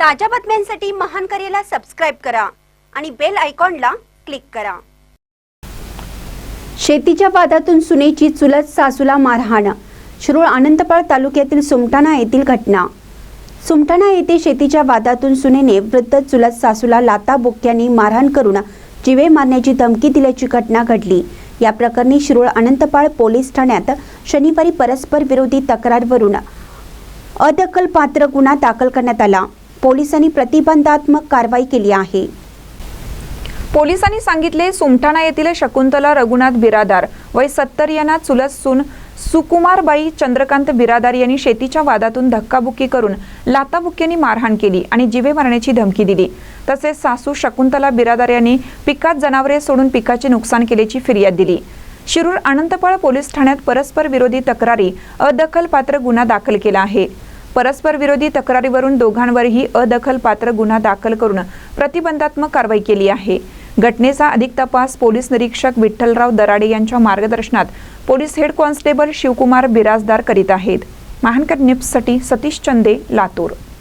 ताज्या बातम्यांसाठी महान करेला सबस्क्राईब करा आणि बेल आयकॉनला क्लिक करा. शेतीच्या वादातून सुनेची चुलत सासूला मारहाण. शिरूळ आनंदपाळ तालुक्यातील सुमटाणा येथील घटना. सुमटाणा येथे शेतीच्या वादातून सुनेने वृद्ध चुलत सासूला लाता बुक्क्यांनी मारहाण करून जिवे मारण्याची धमकी दिल्याची घटना घडली. या प्रकरणी शिरूळ अनंतपाळ पोलीस ठाण्यात शनिवारी परस्पर विरोधी तक्रारवरून अदखलपात्र गुन्हा दाखल करण्यात आला. पोलिसांनी प्रतिबंधात्मक कारवाई केली आहे. पोलिसांनी सांगितले सुमठाणा येथील शकुंतला रघुनाथ बिरादार वय सत्तर यांना चुलत सून सुकुमारबाई चंद्रकांत बिरादार यांनी शेतीच्या वादातून धक्काबुक्की करून लाताबुक्क्यांनी मारहाण केली आणि जिवे मारण्याची धमकी दिली. तसेच सासू शकुंतला बिरादार यांनी पिकात जनावरे सोडून पिकाचे नुकसान केल्याची फिर्याद दिली. शिरूर अनंतपाळ पोलीस ठाण्यात परस्पर विरोधी तक्रारी अदखलपात्र गुन्हा दाखल केला आहे. परस्पर विरोधी तक्रारीवरून दोघांवरही अदखलपात्र गुन्हा दाखल करून प्रतिबंधात्मक कारवाई केली आहे. घटनेचा अधिक तपास पोलीस निरीक्षक विठ्ठलराव दराडे यांच्या मार्गदर्शनात police head constable Shivkumar Birajdar करीत आहेत. महानकर न्यूजसाठी सतीश चंदे लातूर.